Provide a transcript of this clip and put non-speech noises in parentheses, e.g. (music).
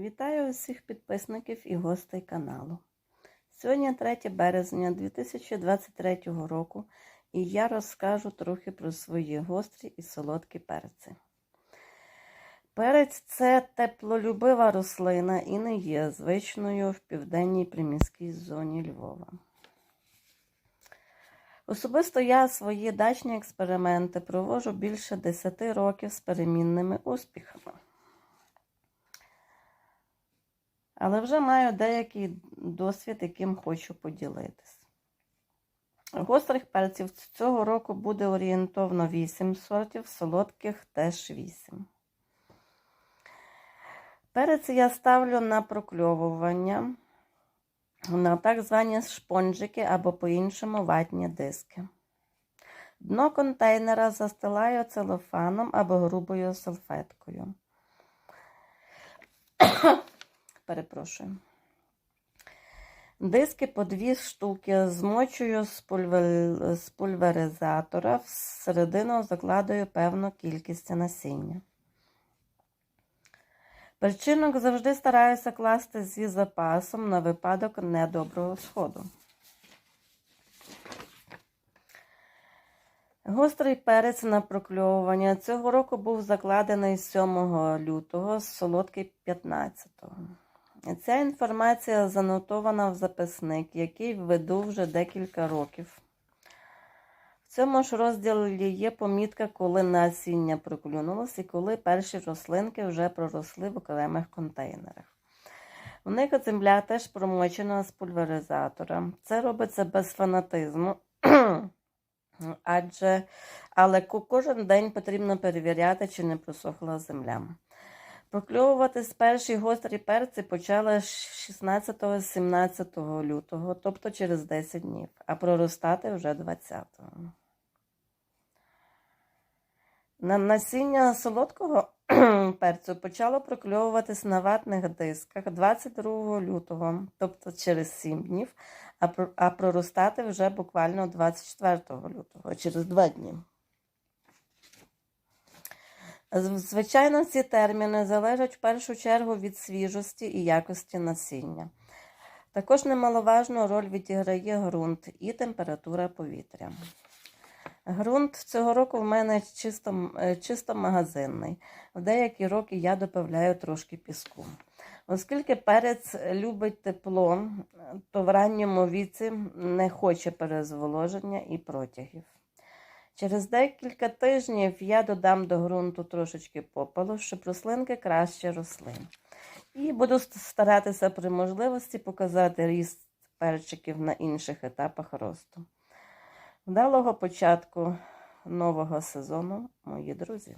Вітаю усіх підписників і гостей каналу. Сьогодні 3 березня 2023 року і я розкажу трохи про свої гострі і солодкі перці. Перець це теплолюбива рослина і не є звичною в південній приміській зоні Львова. Особисто я свої дачні експерименти проводжу більше 10 років з перемінними успіхами. Але вже маю деякий досвід, яким хочу поділитись. Гострих перців цього року буде орієнтовно 8 сортів, солодких теж 8. Перець я ставлю на прокльовування на так звані шпонжики або по-іншому ватні диски. Дно контейнера застилаю целофаном або грубою салфеткою. Перепрошую. Диски по дві штуки змочую з, пульвер... з пульверизатора, всередину закладаю певну кількість насіння. Перчинок завжди стараюся класти зі запасом на випадок недоброго сходу. Гострий перець на прокльовування цього року був закладений 7 лютого, солодкий 15. Ця інформація занотована в записник, який веду вже декілька років. В цьому ж розділі є помітка, коли насіння проклюнулось і коли перші рослинки вже проросли в окремих контейнерах. В них земля теж промочена з пульверизатора. Це робиться без фанатизму, (clears throat) адже але кожен день потрібно перевіряти, чи не просохла земля. Прокльовуватись перші гострі перці почали 16-17 лютого, тобто через 10 днів, а проростати вже 20-го. На насіння солодкого (clears throat) перцю почало прокльовуватись на ватних дисках 22 лютого, тобто через 7 днів, а проростати вже буквально 24 лютого, через 2 дні. Звичайно, ці терміни залежать в першу чергу від свіжості і якості насіння. Також немаловажну роль відіграє ґрунт і температура повітря. Ґрунт цього року в мене чисто чисто магазинний. В деякі роки я додаю трошки піску. Оскільки перець любить тепло, то в ранньому віці не хоче перезволоження і протягів. Через декілька тижнів я додам до ґрунту трошечки попелу, щоб рослинки краще росли. І буду старатися при можливості показати ріст перчиків на інших етапах росту. Вдалого початку нового сезону, мої друзі!